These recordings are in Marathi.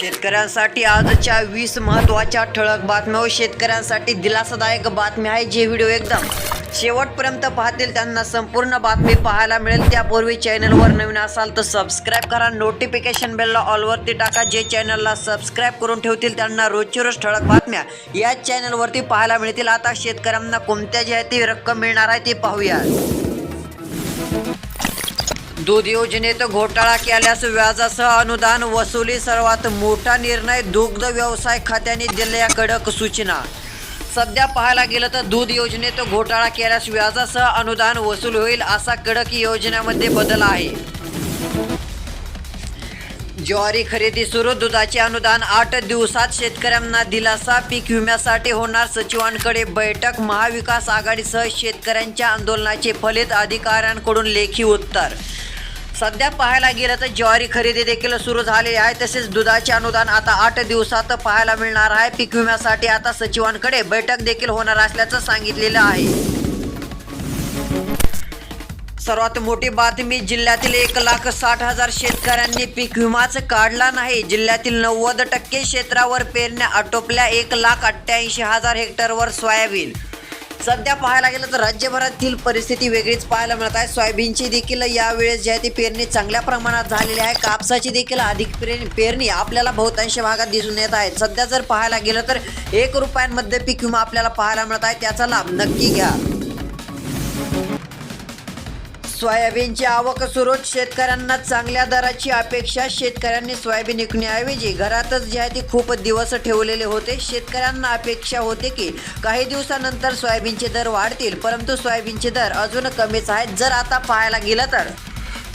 शेतकऱ्यांसाठी आजच्या वीस महत्त्वाच्या ठळक बातम्या व शेतकऱ्यांसाठी दिलासादायक बातम्या आहे जे व्हिडिओ एकदम शेवटपर्यंत पाहतील त्यांना संपूर्ण बातमी पाहायला मिळेल. त्यापूर्वी चॅनलवर नवीन असाल तर सबस्क्राईब करा. नोटिफिकेशन बेलला ऑलवरती टाका. जे चॅनलला सबस्क्राईब करून ठेवतील त्यांना रोजची रोज ठळक बातम्या याच चॅनलवरती पाहायला मिळतील. आता शेतकऱ्यांना कोणत्या ज्या ती रक्कम मिळणार आहे ते पाहूया दूध योजनेत घोटाळा केल्यास व्याजासह अनुदान वसुली सर्वात मोठा निर्णय दुग्ध व्यवसाय खात्याने दिलेल्या कडक सूचना. सध्या पाहायला गेलं तर दूध योजनेत घोटाळा केल्यास व्याजासह अनुदान वसूल होईल असा कडक योजनेमध्ये बदल आहे. ज्वारी खरेदी सुरू दुधाचे अनुदान आठ दिवसात शेतकऱ्यांना दिलासा पीक विम्यासाठी होणार सचिवांकडे बैठक महाविकास आघाडीसह शेतकऱ्यांच्या आंदोलनाचे फलित अधिकाऱ्यांकडून लेखी उत्तर. सध्या पाहायला गेलं तर ज्वारी खरेदी देखील सुरू झालेली आहे. तसेच दुधाचे अनुदान आता आठ दिवसात पाहायला मिळणार आहे. पीक विम्यासाठी आता सचिवांकडे बैठक देखील होणार असल्याचं सांगितलेलं आहे. सर्वात मोठी बातमी जिल्ह्यातील एक लाख साठ हजार शेतकऱ्यांनी पीक विमाच काढला नाही. जिल्ह्यातील नव्वद टक्के क्षेत्रावर पेरण्या आटोपल्या. एक लाख अठ्ठ्याऐंशी हजार हेक्टरवर सोयाबीन. सध्या पाहायला गेलं तर राज्यभरातील परिस्थिती वेगळीच पाहायला मिळत आहे. सोयाबीनची देखील यावेळेस जी आहे ती पेरणी चांगल्या प्रमाणात झालेली आहे. कापसाची देखील अधिक पेरणी पेरणी आपल्याला बहुतांश भागात दिसून येत आहे. सध्या जर पाहायला गेलं तर एक रुपयांमध्ये पीक विमा आपल्याला पाहायला मिळत आहे. त्याचा लाभ नक्की घ्या. सोयाबीनची आवक सुरूच शेतकऱ्यांना चांगल्या दराची अपेक्षा. शेतकऱ्यांनी सोयाबीन विकण्याऐवजी घरातच जे आहे ते खूप दिवस ठेवलेले होते. शेतकऱ्यांना अपेक्षा होते की काही दिवसानंतर सोयाबीनचे दर वाढतील. परंतु सोयाबीनचे दर अजून कमीच आहेत. जर आता पाहायला गेलं तर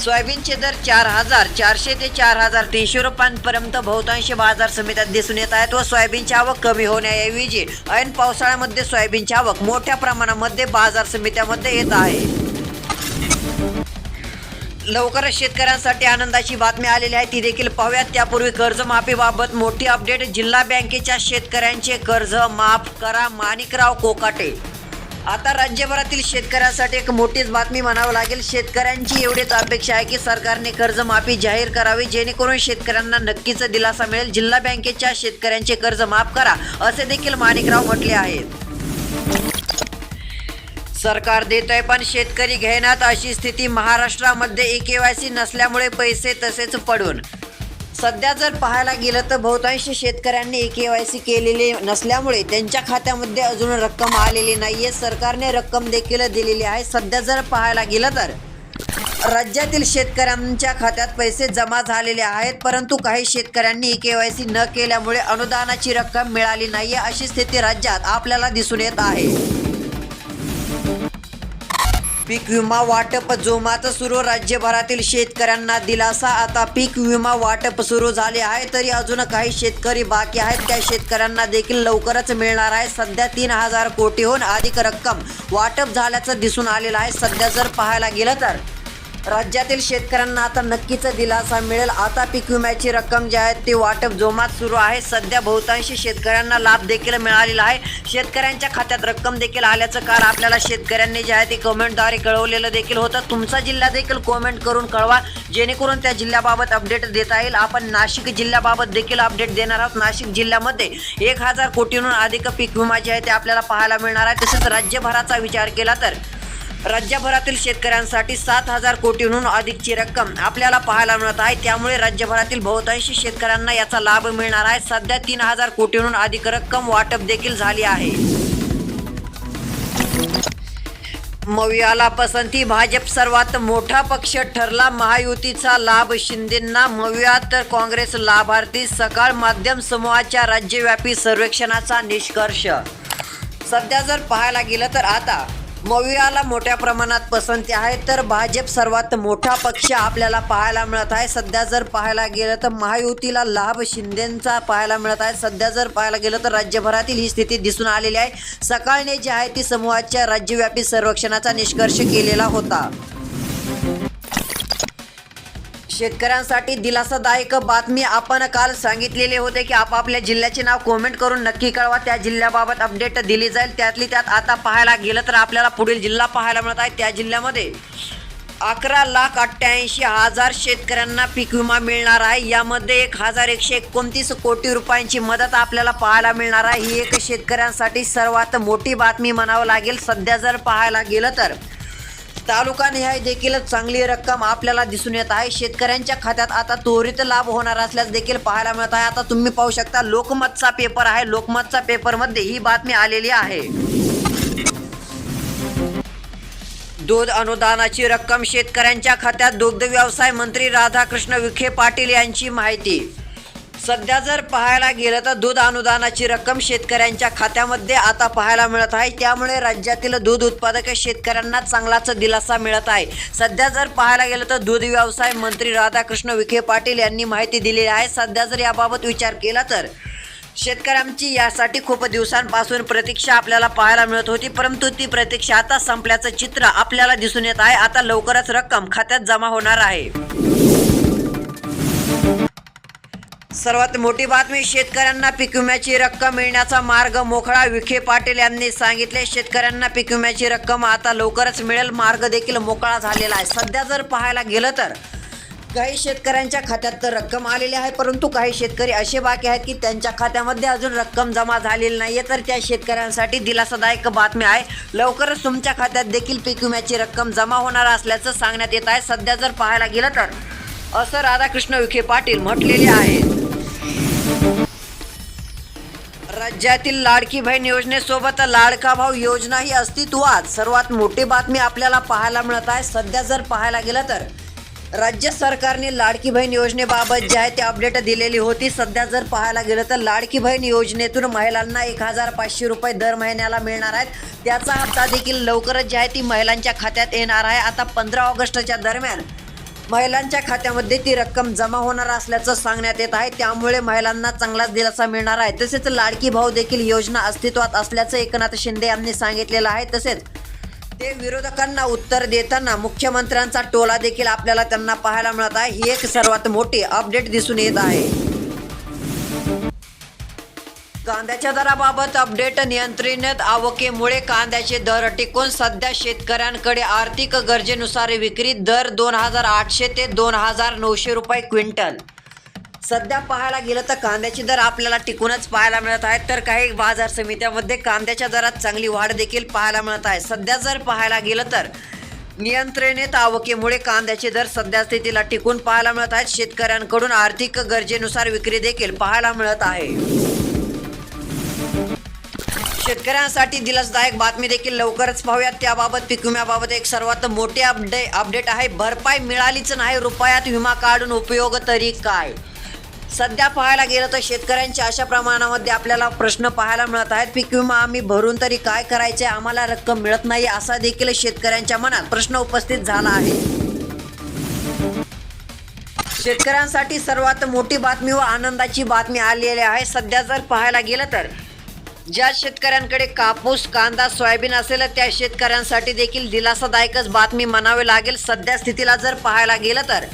सोयाबीनचे दर चार हजार चारशे ते चार हजार तीनशे रुपयांपर्यंत बहुतांश बाजार समित्यात दिसून येत आहेत व सोयाबीनची आवक कमी होण्याऐवजी ऐन पावसाळ्यामध्ये सोयाबीनची आवक मोठ्या प्रमाणामध्ये बाजार समित्यामध्ये येत आहे. लवकरच शेतकऱ्यांसाठी आनंदाची बातमी आलेली आहे. ती देखील पाहूयात. त्यापूर्वी कर्जमाफीबाबत मोठी अपडेट. जिल्हा बँकेच्या शेतकऱ्यांचे कर्ज माफ करा माणिकराव कोकाटे. आता राज्यभरातील शेतकऱ्यांसाठी एक मोठीच बातमी म्हणावं लागेल. शेतकऱ्यांची एवढीच अपेक्षा आहे की सरकारने कर्जमाफी जाहीर करावी जेणेकरून शेतकऱ्यांना नक्कीच दिलासा मिळेल. जिल्हा बँकेच्या शेतकऱ्यांचे कर्ज माफ करा असे देखील माणिकराव म्हटले आहेत. सरकार देतोय आहे पण शेतकरी घेण्यात अशी स्थिती महाराष्ट्रामध्ये ई के वाय सी नसल्यामुळे पैसे तसेच पडून. सध्या जर पाहायला गेलं तर बहुतांश शेतकऱ्यांनी ए के वाय सी केलेले नसल्यामुळे त्यांच्या खात्यामध्ये अजून रक्कम आलेली नाही आहे सरकारने रक्कम देखील दिलेली आहे. सध्या जर पाहायला गेलं तर राज्यातील शेतकऱ्यांच्या खात्यात पैसे जमा झालेले आहेत परंतु काही शेतकऱ्यांनी ई के वाय सी न केल्यामुळे अनुदानाची रक्कम मिळाली नाही आहे अशी स्थिती राज्यात आपल्याला दिसून येत आहे. पीक विमा वाटप जोमात सुरू. राज्यभरातील शेतकऱ्यांना दिलासा. आता पीक विमा वाटप सुरू झाले आहे. तरी अजून काही शेतकरी बाकी आहेत. त्या शेतकऱ्यांना देखील लवकरच मिळणार आहे. सध्या तीन हजार कोटीहून अधिक रक्कम वाटप झाल्याचं दिसून आलेलं आहे. सध्या जर पाहायला गेलं तर. राज्यातील शेतकऱ्यांना आता नक्कीच दिलासा मिळेल. आता पीक विम्याची रक्कम जी आहे ती वाटप जोमात सुरू आहे. सध्या बहुतांशी शेतकऱ्यांना लाभ देखील मिळालेला आहे. शेतकऱ्यांच्या खात्यात रक्कम देखील आल्याचं काल आपल्याला शेतकऱ्यांनी जे आहे ते कमेंटद्वारे कळवलेलं देखील होतं. तुमचा जिल्हा देखील कमेंट करून कळवा. जेणेकरून त्या जिल्ह्याबाबत अपडेट देता येईल. आपण नाशिक जिल्ह्याबाबत देखील अपडेट देणार आहोत. नाशिक जिल्ह्यामध्ये एक हजार कोटींहून अधिक पीक विमा जे आहे ते आपल्याला पाहायला मिळणार आहे. तसेच राज्यभराचा विचार केला तर राज्यभरातील शेतकऱ्यांसाठी सात हजार कोटीहून अधिकची रक्कम आपल्याला पाहायला मिळत आहे. त्यामुळे राज्यभरातील बहुतांशी शेतकऱ्यांना याचा लाभ मिळणार आहे. सध्या तीन हजार कोटींहून अधिक रक्कम वाटप देखील झाली आहे. मवियाला पसंती भाजप सर्वात मोठा पक्ष ठरला. महायुतीचा लाभ शिंदेंना मविया तर काँग्रेस लाभार्थी सकाळ माध्यम समूहाच्या राज्यव्यापी सर्वेक्षणाचा निष्कर्ष. सध्या जर पाहायला गेलं तर आता मवियाला मोठ्या प्रमाणात पसंती आहे तर भाजप सर्वात मोठा पक्ष आपल्याला पाहायला मिळत आहे. सध्या जर पाहायला गेलं तर महायुतीला लाभ शिंदेचा पाहायला मिळत आहे. सध्या जर पाहायला गेलं तर राज्यभरातील ही स्थिती दिसून आलेली आहे. सकाळने जी आहे ती समूहाच्या राज्यव्यापी सर्वेक्षणाचा निष्कर्ष केलेला होता. शेतकऱ्यांसाठी दिलासादायक बातमी आपण काल सांगितलेले होते की आपापल्या जिल्ह्याचे नाव कमेंट करून नक्की कळवा. त्या जिल्ह्याबाबत अपडेट दिली जाईल. त्यातली त्यात आता पाहायला गेलं तर आपल्याला पुढील जिल्हा पाहायला मिळत आहे. त्या जिल्ह्यामध्ये अकरा लाख अठ्ठ्याऐंशी हजार शेतकऱ्यांना पीक विमा मिळणार आहे. यामध्ये एक हजार एकशे एकोणतीस कोटी रुपयांची मदत आपल्याला पाहायला मिळणार आहे. ही एक शेतकऱ्यांसाठी सर्वात मोठी बातमी म्हणावं लागेल. सध्या जर पाहायला गेलं तर तालुका निहाय देखील चांगली रक्कम आपल्याला दिसून येत आहे. शेतकऱ्यांच्या खात्यात आता त्वरित लाभ होणार असल्यास देखील पाहायला मिळत आहे. आता तुम्ही पाहू शकता लोकमतचा पेपर आहे. लोकमतचा पेपरमध्ये ही बातमी आलेली आहे. दूध अनुदानाची रक्कम शेतकऱ्यांच्या खात्यात दुग्ध व्यवसाय मंत्री राधाकृष्ण विखे पाटील यांची माहिती. सध्या जर पाहायला गेलं तर दूध अनुदानाची रक्कम शेतकऱ्यांच्या खात्यामध्ये आता पाहायला मिळत आहे. त्यामुळे राज्यातील दूध उत्पादक शेतकऱ्यांना चांगलाच दिलासा मिळत आहे. सध्या जर पाहायला गेलं तर दूध व्यवसाय मंत्री राधाकृष्ण विखे पाटील यांनी माहिती दिलेली आहे. सध्या जर याबाबत विचार केला तर शेतकऱ्यांची यासाठी खूप दिवसांपासून प्रतीक्षा आपल्याला पाहायला मिळत होती. परंतु ती प्रतीक्षा आता संपल्याचं चित्र आपल्याला दिसून येत आहे. आता लवकरच रक्कम खात्यात जमा होणार आहे. सर्वात मोठी बातमी शेतकऱ्यांना पीक विम्याची रक्कम मिळण्याचा मार्ग मोकळा विखे पाटील यांनी सांगितले शेतकऱ्यांना पीक विम्याची रक्कम आता लवकरच मिळेल. मार्ग देखील मोकळा झालेला आहे. सध्या जर पाहायला गेलं तर काही शेतकऱ्यांच्या खात्यात तर रक्कम आलेली आहे परंतु काही शेतकरी असे बाकी आहेत की त्यांच्या खात्यामध्ये अजून रक्कम जमा झालेली नाही आहे तर त्या शेतकऱ्यांसाठी दिलासादायक बातमी आहे. लवकरच तुमच्या खात्यात देखील पीक विम्याची रक्कम जमा होणार असल्याचं सांगण्यात येत आहे. सध्या जर पाहायला गेलं तर असं राधाकृष्ण विखे पाटील म्हटलेले आहेत राज्यातील लाडकी बहीण योजनेसोबत लाडका भाऊ योजना ही अस्तित्वात. सर्वात मोठी बातमी आपल्याला पाहायला मिळत आहे. सध्या जर पाहायला गेलं तर राज्य सरकारने लाडकी बहीण योजनेबाबत जे आहे ते अपडेट दिलेली होती. सध्या जर पाहायला गेलं तर लाडकी बहीण योजनेतून महिलांना एक हजार पाचशे रुपये दर महिन्याला मिळणार आहेत. त्याचा हप्ता देखील लवकरच जे आहे ती महिलांच्या खात्यात येणार आहे. आता पंधरा ऑगस्टच्या दरम्यान महिलांच्या खात्यामध्ये ती रक्कम जमा होणार असल्याचं सांगण्यात येत आहे. त्यामुळे महिलांना चांगलाच दिलासा मिळणार आहे. तसेच लाडकी भाऊ देखील योजना अस्तित्वात असल्याचं एकनाथ शिंदे यांनी सांगितलेलं आहे. तसेच ते विरोधकांना उत्तर देताना मुख्यमंत्र्यांचा टोला देखील आपल्याला त्यांना पाहायला मिळत आहे. ही एक सर्वात मोठी अपडेट दिसून येत आहे. कांद्याच्या दराबाबत अपडेट नियंत्रित आवकेमुळे कांद्याचे दर टिकून सध्या शेतकऱ्यांकडे आर्थिक गरजेनुसार विक्री दर दोन हजार आठशे ते दोन हजार नऊशे रुपये क्विंटल. सध्या पाहायला गेलं तर कांद्याचे दर आपल्याला टिकूनच पाहायला मिळत आहेत. तर काही बाजार समित्यामध्ये कांद्याच्या दरात चांगली वाढ देखील पाहायला मिळत आहे. सध्या जर पाहायला गेलं तर नियंत्रणेत आवकेमुळे कांद्याचे दर सध्या स्थितीला टिकून पाहायला मिळत आहेत. शेतकऱ्यांकडून आर्थिक गरजेनुसार विक्री देखील पाहायला मिळत आहे. शेतकऱ्यांसाठी दिलासदायक बातमी देखील लवकरच पाहूयात. त्याबाबत पीक विम्याबाबत एक सर्वात मोठी अपडे अपडेट आहे. भरपाई मिळालीच नाही. रुपयात विमा काढून उपयोग तरी काय? सध्या पाहायला गेलं तर शेतकऱ्यांच्या अशा प्रमाणामध्ये आपल्याला प्रश्न पाहायला मिळत आहेत. पीक विमा आम्ही भरून तरी काय करायचे आम्हाला रक्कम मिळत नाही असा देखील शेतकऱ्यांच्या मनात प्रश्न उपस्थित झाला आहे. शेतकऱ्यांसाठी सर्वात मोठी बातमी व आनंदाची बातमी आलेली आहे. सध्या जर पाहायला गेलं तर ज्या शेतकऱ्यांकडे कापूस कांदा सोयाबीन असेल त्या शेतकऱ्यांसाठी देखील दिलासादायकच बातमी म्हणावी लागेल. सध्या स्थितीला जर पाहायला गेलं तर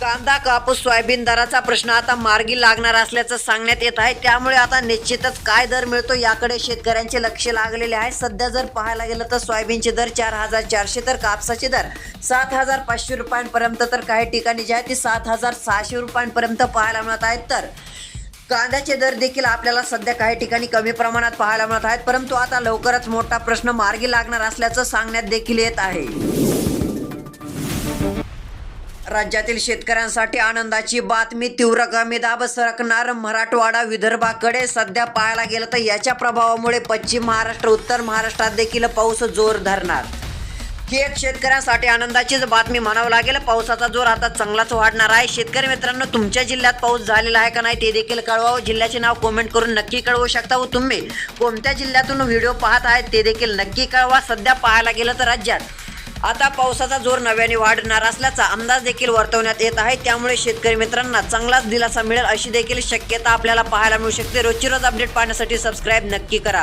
कांदा कापूस सोयाबीन दराचा प्रश्न आता मार्गी लागणार असल्याचं सांगण्यात येत आहे. त्यामुळे आता निश्चितच काय दर मिळतो याकडे शेतकऱ्यांचे लक्ष लागलेले आहे. सध्या जर पाहायला गेलं तर सोयाबीनचे दर चार हजार चारशे तर कापसाचे दर सात हजार पाचशे रुपयांपर्यंत तर काही ठिकाणी जे आहे ते सात हजार सहाशे रुपयांपर्यंत पाहायला मिळत आहेत. तर कांद्याचे दर देखील आपल्याला सध्या काही ठिकाणी कमी प्रमाणात पाहायला मिळत आहेत परंतु आता लवकरच मोठा प्रश्न मार्गी लागणार असल्याचं सांगण्यात देखील येत आहे. राज्यातील शेतकऱ्यांसाठी आनंदाची बातमी तीव्र कमी दाब सरकणार मराठवाडा विदर्भाकडे. सध्या पाहायला गेलं तर याच्या प्रभावामुळे पश्चिम महाराष्ट्र उत्तर महाराष्ट्रात देखील पाऊस जोर धरणार. ही एक शेतकऱ्यांसाठी आनंदाचीच बातमी म्हणावं लागेल. पावसाचा जोर आता चांगलाच वाढणार आहे. शेतकरी मित्रांनो तुमच्या जिल्ह्यात पाऊस झालेला आहे का नाही ते देखील कळवावं. जिल्ह्याचे नाव कमेंट करून नक्की कळवू शकता व तुम्ही. कोणत्या जिल्ह्यातून व्हिडिओ पाहत आहेत ते देखील नक्की कळवा. सध्या पाहायला गेलं तर राज्यात आता पावसाचा जोर नव्याने वाढणार असल्याचा अंदाज देखील वर्तवण्यात येत आहे. त्यामुळे शेतकरी मित्रांना चांगलाच दिलासा मिळेल अशी देखील शक्यता आपल्याला पाहायला मिळू शकते. रोजची रोज अपडेट पाहण्यासाठी सबस्क्राईब नक्की करा.